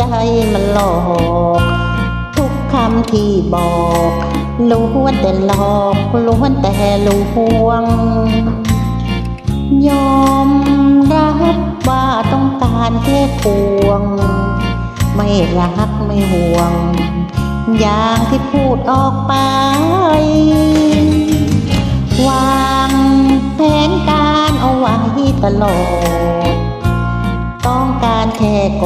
ใจมันหลอก ทุกคำที่บอกล้วนแต่หลอกล้วนแต่ลวง ยอมรับว่าต้องการแค่ควง ไม่รักไม่ห่วง อย่างที่พูดออกไป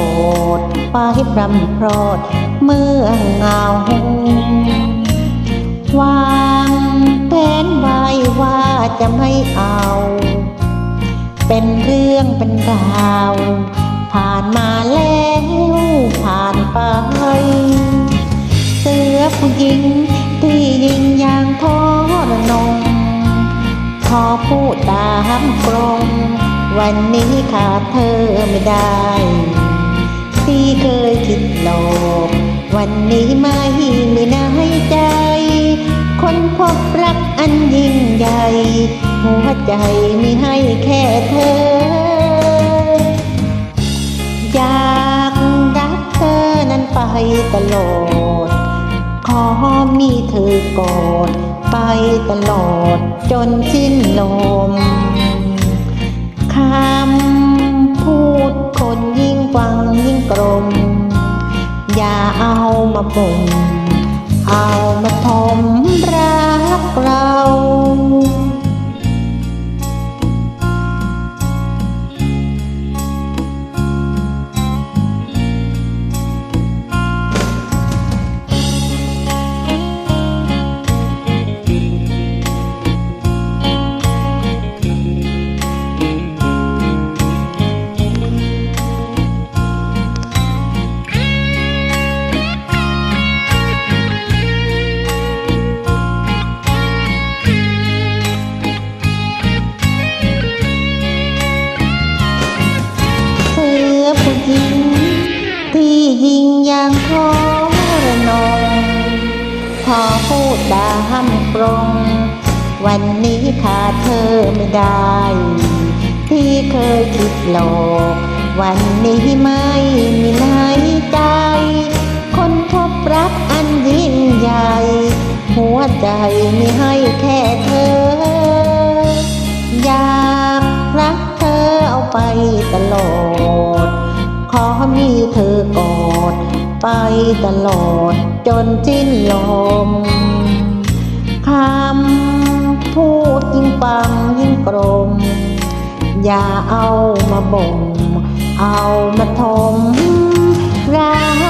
แค่โกรธไปพรำพรอดเมื่อเหงาวางแผนไว้ว่าจะไม่เอา เป็นเรื่องเป็นราว ผ่านมาแล้วผ่านไป เสือผู้หญิงที่ยิงอย่างทอระนงพอพูดตามตรงวันนี้ขาดเธอไม่ได้ เคยคิดหลอกวันนี้ไม่มีน้ำใจ คนพบรักอันยิ่งใหญ่ หัวใจมีให้แค่เธอ อยากรักเธอนั้นไปตลอด ขอมีเธอกอดไปตลอดจนสิ้นลมคำ ក្រមយ៉ាអោមកពុំអោមកធំរាក្រោ อพูดดาห้ำกรง วันนี้ขาดเธอไม่ได้ ที่เคยคิดหลอกวันนี้ไม่มีในใจ คนพบรักอันยิ่งใหญ่ หัวใจมีให้แค่เธอ อยากรักเธอเอาไปตลอด ขอมีเธอกอด ไปตลอดจนสิ้นลมคำพูดยิ่งฟังยิ่งกลม อย่าเอามาบ่มเอามาทมรัก